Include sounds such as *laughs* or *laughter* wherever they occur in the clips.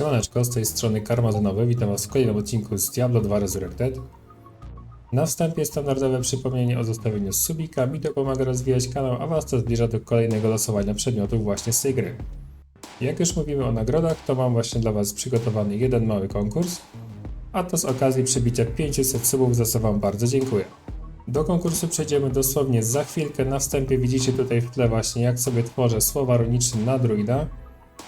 Siemaneczko, z tej strony Karmazynowy, witam was w kolejnym odcinku z Diablo 2 Resurrected. Na wstępie standardowe przypomnienie o zostawieniu subika, mi to pomaga rozwijać kanał, a was to zbliża do kolejnego losowania przedmiotów właśnie z tej gry. Jak już mówimy o nagrodach, to mam właśnie dla was przygotowany jeden mały konkurs, a to z okazji przybicia 500 subów, za co wam bardzo dziękuję. Do konkursu przejdziemy dosłownie za chwilkę, na wstępie widzicie tutaj w tle właśnie jak sobie tworzę słowa runiczne na druida.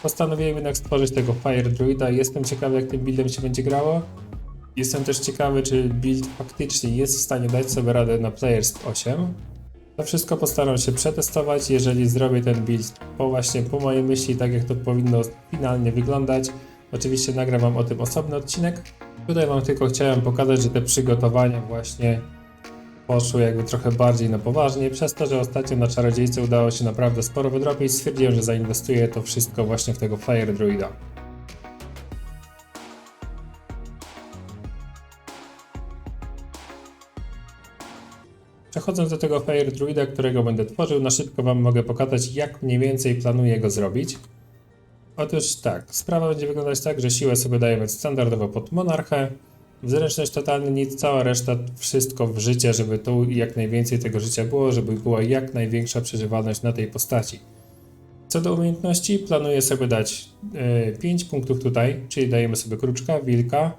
Postanowiłem jednak stworzyć tego Fire Druida jestem ciekawy jak tym buildem się będzie grało. Jestem też ciekawy czy build faktycznie jest w stanie dać sobie radę na Players 8. To wszystko postaram się przetestować, jeżeli zrobię ten build po właśnie po mojej myśli, tak jak to powinno finalnie wyglądać. Oczywiście nagram wam o tym osobny odcinek. Tutaj wam tylko chciałem pokazać, że te przygotowania właśnie poszły jakby trochę bardziej na poważnie, przez to, że ostatnio na Czarodziejce udało się naprawdę sporo wydropić, stwierdziłem, że zainwestuję to wszystko właśnie w tego Fire Druida. Przechodząc do tego Fire Druida, którego będę tworzył, na szybko Wam mogę pokazać, jak mniej więcej planuję go zrobić. Otóż tak, sprawa będzie wyglądać tak, że siłę sobie dajemy standardowo pod monarchę, zręczność totalny nic, cała reszta, wszystko w życie, żeby tu jak najwięcej tego życia było, żeby była jak największa przeżywalność na tej postaci. Co do umiejętności, planuję sobie dać 5 punktów tutaj, czyli dajemy sobie kruczka, wilka,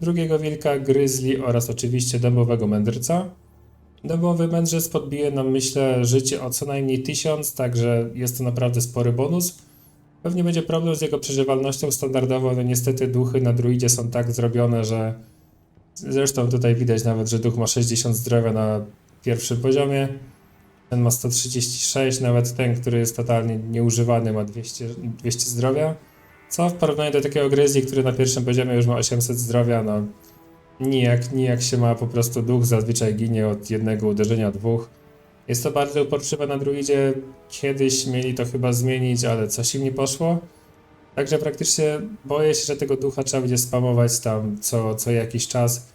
drugiego wilka, gryzli oraz oczywiście dębowego mędrca. Dębowy mędrzec podbije nam, myślę, życie o co najmniej 1000, także jest to naprawdę spory bonus. Pewnie będzie problem z jego przeżywalnością standardowo, no niestety duchy na druidzie są tak zrobione, że zresztą tutaj widać nawet, że duch ma 60 zdrowia na pierwszym poziomie. Ten ma 136, nawet ten, który jest totalnie nieużywany ma 200, 200 zdrowia. Co w porównaniu do takiego gryzli, który na pierwszym poziomie już ma 800 zdrowia, no nijak, nijak się ma po prostu duch, zazwyczaj ginie od jednego uderzenia, dwóch. Jest to bardzo uporczywe na druidzie. Kiedyś mieli to chyba zmienić, ale coś im nie poszło. Także praktycznie boję się, że tego ducha trzeba będzie spamować tam co, co jakiś czas,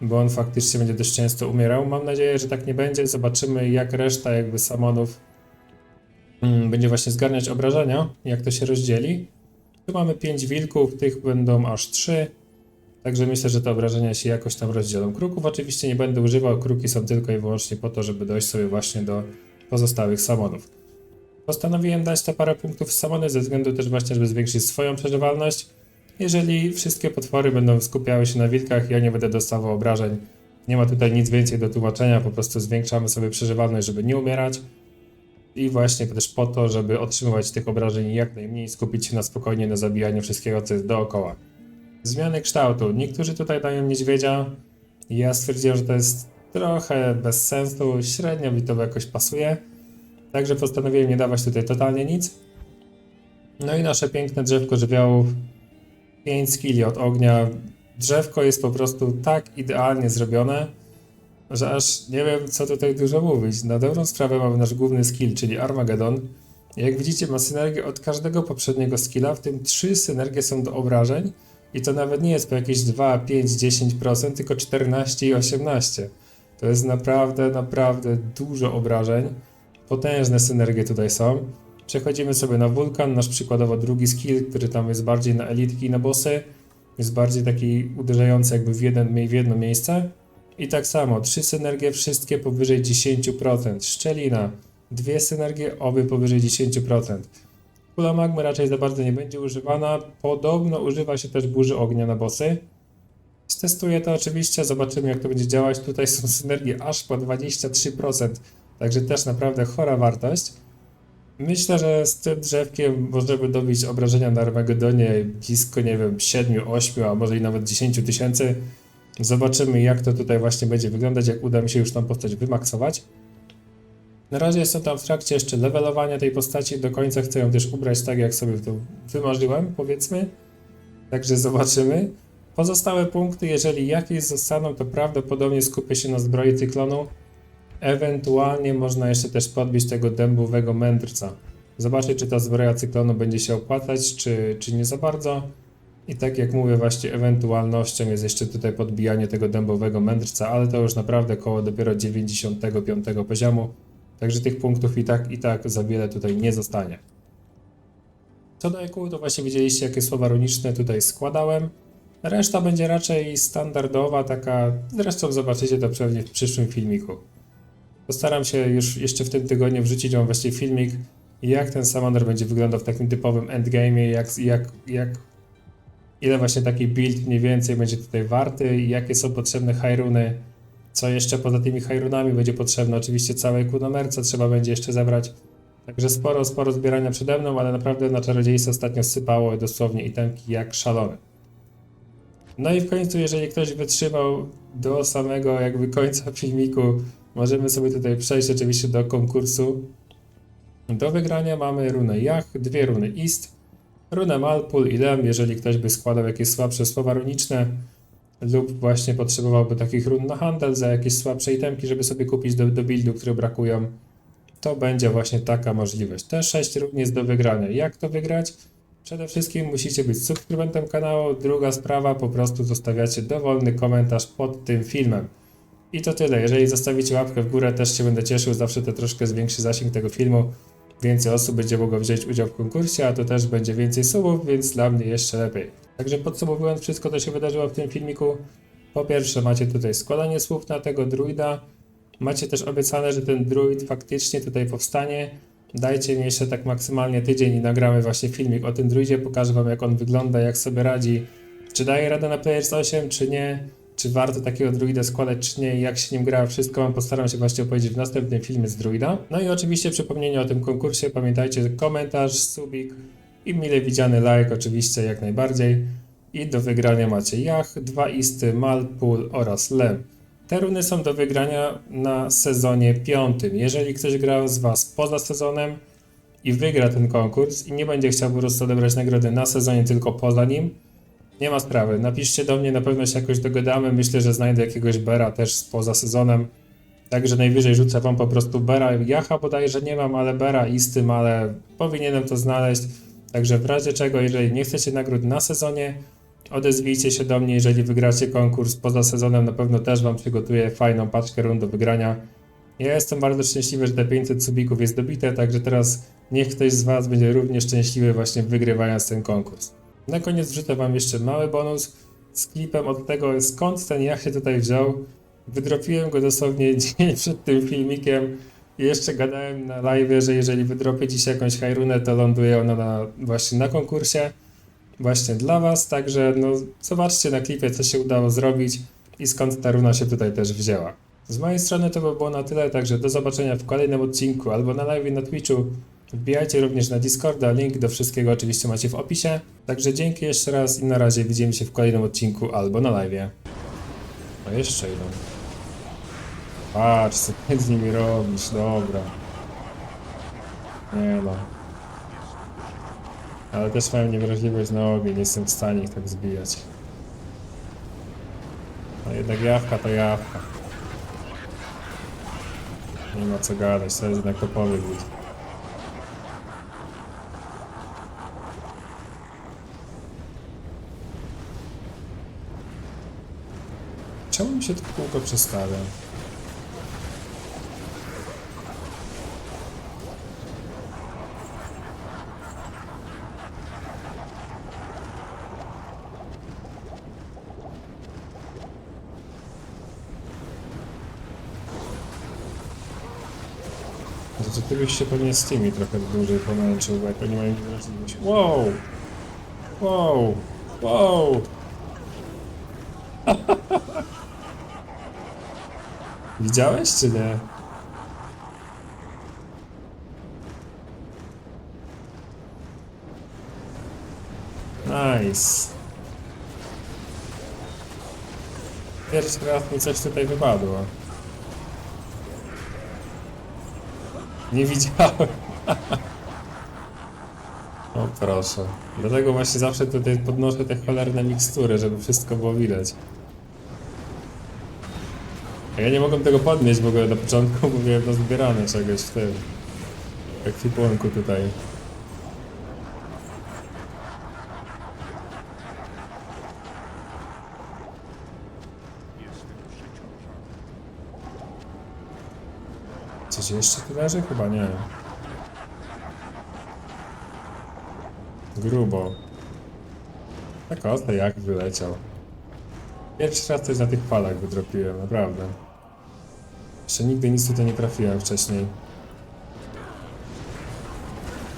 bo on faktycznie będzie dość często umierał. Mam nadzieję, że tak nie będzie. Zobaczymy, jak reszta jakby samonów mm, będzie właśnie zgarniać obrażenia, jak to się rozdzieli. Tu mamy 5 wilków, tych będą aż 3. Także myślę, że te obrażenia się jakoś tam rozdzielą. Kruków oczywiście nie będę używał, kruki są tylko i wyłącznie po to, żeby dojść sobie właśnie do pozostałych samonów. Postanowiłem dać te parę punktów z samony ze względu też właśnie, żeby zwiększyć swoją przeżywalność. Jeżeli wszystkie potwory będą skupiały się na wilkach, ja nie będę dostawał obrażeń. Nie ma tutaj nic więcej do tłumaczenia, po prostu zwiększamy sobie przeżywalność, żeby nie umierać. I właśnie też po to, żeby otrzymywać tych obrażeń jak najmniej, skupić się na spokojnie na zabijaniu wszystkiego, co jest dookoła. Zmiany kształtu. Niektórzy tutaj dają niedźwiedzia. Ja stwierdziłem, że to jest trochę bez sensu, średnio mi to jakoś pasuje. Także postanowiłem nie dawać tutaj totalnie nic. No i nasze piękne drzewko żywiołów. 5 skilli od ognia. Drzewko jest po prostu tak idealnie zrobione, że aż nie wiem co tutaj dużo mówić. Na dobrą sprawę mamy nasz główny skill, czyli Armageddon. Jak widzicie ma synergię od każdego poprzedniego skilla, w tym 3 synergie są do obrażeń. I to nawet nie jest po jakieś 2, 5, 10%, tylko 14 i 18. To jest naprawdę, naprawdę dużo obrażeń. Potężne synergie tutaj są. Przechodzimy sobie na wulkan, nasz przykładowo drugi skill, który tam jest bardziej na elitki i na bossy. Jest bardziej taki uderzający jakby w, jeden, w jedno miejsce. I tak samo, trzy synergie, wszystkie powyżej 10%. Szczelina, dwie synergie, obie powyżej 10%. Kula magmy raczej za bardzo nie będzie używana. Podobno używa się też burzy ognia na bossy. Testuję to oczywiście, zobaczymy jak to będzie działać. Tutaj są synergie aż po 23%, także też naprawdę chora wartość. Myślę, że z tym drzewkiem możemy dobić obrażenia na Armagedonie blisko, nie wiem, 7, 8, a może i nawet 10 tysięcy. Zobaczymy jak to tutaj właśnie będzie wyglądać, jak uda mi się już tą postać wymaksować. Na razie jestem tam w trakcie jeszcze levelowania tej postaci, do końca chcę ją też ubrać tak, jak sobie to wymarzyłem, powiedzmy. Także zobaczymy. Pozostałe punkty, jeżeli jakieś zostaną, to prawdopodobnie skupię się na zbroi cyklonu. Ewentualnie można jeszcze też podbić tego dębowego mędrca. Zobaczyć, czy ta zbroja cyklonu będzie się opłacać, czy, czy nie za bardzo. I tak jak mówię, właśnie ewentualnością jest jeszcze tutaj podbijanie tego dębowego mędrca, ale to już naprawdę koło dopiero 95 poziomu. Także tych punktów i tak, i tak za wiele tutaj nie zostanie. Co do EQ, to właśnie widzieliście, jakie słowa runiczne tutaj składałem. Reszta będzie raczej standardowa, taka. Zresztą zobaczycie to pewnie w przyszłym filmiku. Postaram się już jeszcze w tym tygodniu wrzucić wam właśnie filmik, jak ten Salamander będzie wyglądał w takim typowym endgame'ie, jak, jak, jak ile właśnie taki build mniej więcej będzie tutaj warty jakie są potrzebne hajruny. Co jeszcze poza tymi hajrunami będzie potrzebne? Oczywiście całe kunomerce trzeba będzie jeszcze zebrać. Także sporo, sporo zbierania przede mną, ale naprawdę na czarodziejstwo ostatnio sypało dosłownie itemki jak szalone. No i w końcu, jeżeli ktoś wytrzymał do samego jakby końca filmiku, możemy sobie tutaj przejść oczywiście do konkursu. Do wygrania mamy runę Jach, dwie runy Ist, runę Malpul i Lem, jeżeli ktoś by składał jakieś słabsze słowa runiczne lub właśnie potrzebowałby takich run na handel za jakieś słabsze itemki, żeby sobie kupić do, do buildu, które brakują, to będzie właśnie taka możliwość. Te 6 run jest do wygrania. Jak to wygrać? Przede wszystkim musicie być subskrybentem kanału. Druga sprawa, po prostu zostawiacie dowolny komentarz pod tym filmem. I to tyle. Jeżeli zostawicie łapkę w górę, też się będę cieszył. Zawsze to troszkę zwiększy zasięg tego filmu. Więcej osób będzie mogło wziąć udział w konkursie, a to też będzie więcej subów, więc dla mnie jeszcze lepiej. Także podsumowując wszystko, co się wydarzyło w tym filmiku. Po pierwsze, macie tutaj składanie słów na tego druida. Macie też obiecane, że ten druid faktycznie tutaj powstanie. Dajcie mi jeszcze tak maksymalnie tydzień i nagramy właśnie filmik o tym druidzie. Pokażę wam jak on wygląda, jak sobie radzi. Czy daje radę na Players 8, czy nie. Czy warto takiego druida składać, czy nie, jak się nim gra, wszystko wam postaram się właśnie opowiedzieć w następnym filmie z druida. No i oczywiście przypomnienie o tym konkursie, pamiętajcie, komentarz, subik i mile widziany like oczywiście jak najbardziej. I do wygrania macie Jach, dwa isty, Malpul oraz Lem. Te runy są do wygrania na sezonie piątym. Jeżeli ktoś grał z Was poza sezonem i wygra ten konkurs i nie będzie chciał po prostu odebrać nagrody na sezonie, tylko poza nim, nie ma sprawy. Napiszcie do mnie, na pewno się jakoś dogadamy. Myślę, że znajdę jakiegoś Bera też poza sezonem. Także najwyżej rzucę wam po prostu Bera. Jacha bodajże nie mam, ale Bera istym, ale powinienem to znaleźć. Także w razie czego, jeżeli nie chcecie nagród na sezonie, odezwijcie się do mnie, jeżeli wygracie konkurs poza sezonem, na pewno też wam przygotuję fajną paczkę rund do wygrania. Ja jestem bardzo szczęśliwy, że te 500 subików jest dobite, także teraz niech ktoś z was będzie również szczęśliwy właśnie wygrywając ten konkurs. Na koniec wrzucę wam jeszcze mały bonus z klipem od tego skąd ten jach się tutaj wziął. Wydropiłem go dosłownie *laughs* dzień przed tym filmikiem i jeszcze gadałem na live, że jeżeli wydropię dziś jakąś hajrunę, to ląduje ona na, właśnie na konkursie właśnie dla Was, także no, zobaczcie na klipie, co się udało zrobić i skąd ta runa się tutaj też wzięła. Z mojej strony to by było na tyle, także do zobaczenia w kolejnym odcinku albo na live na Twitchu. Wbijajcie również na Discorda, link do wszystkiego oczywiście macie w opisie. Także dzięki jeszcze raz i na razie widzimy się w kolejnym odcinku albo na live. A jeszcze idą. Patrz, co ty z nimi robisz, dobra. Nie no. Ale też mają niewrażliwość na ogień, nie jestem w stanie ich tak zbijać. No jednak jawka to jawka. Nie ma co gadać, to jest jednak topowy build. To kółko przestawia? No to ty się pewnie z tymi trochę dłużej pomęczył, bo jak oni mają niewrażliwość. Wow! Wow! Wow! Widziałeś czy nie? Nice. Pierwszy raz mi coś tutaj wypadło. Nie widziałem. *laughs* O proszę. Dlatego właśnie zawsze tutaj podnoszę te cholerne mikstury, żeby wszystko było widać. A ja nie mogłem tego podnieść w ogóle na początku, bo *laughs* byłem na zbierane czegoś w tym ekwipunku tutaj. Coś jeszcze tu leży? Chyba nie. Grubo. Tak oto jak wyleciał. Pierwszy raz coś na tych falach wydropiłem, naprawdę. Jeszcze nigdy nic tutaj nie trafiłem wcześniej.